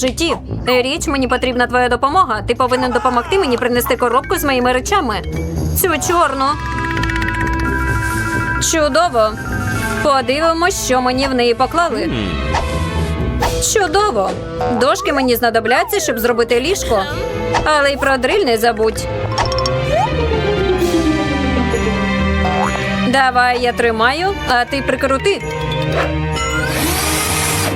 житті. Річ, мені потрібна твоя допомога. Ти повинен допомогти мені принести коробку з моїми речами. Цю чорну. Чудово. Подивимось, що мені в неї поклали. Чудово! Дошки мені знадобляться, щоб зробити ліжко. Але й про дриль не забудь. Давай я тримаю, а ти прикрути.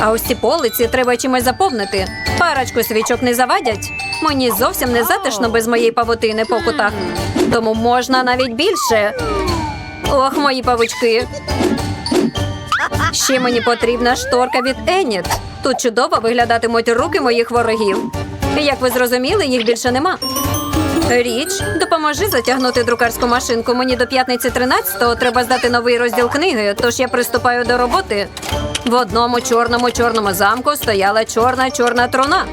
А ось ці полиці треба чимось заповнити. Парочку свічок не завадять. Мені зовсім не затишно без моєї павутини по кутах. Тому можна навіть більше. Ох, мої павучки. Ще мені потрібна шторка від Еніт. Тут чудово виглядатимуть руки моїх ворогів. Як ви зрозуміли, їх більше нема. Річ, допоможи затягнути друкарську машинку. Мені до п'ятниці 13-го треба здати новий розділ книги, тож я приступаю до роботи. В одному чорному чорному замку стояла чорна чорна труна.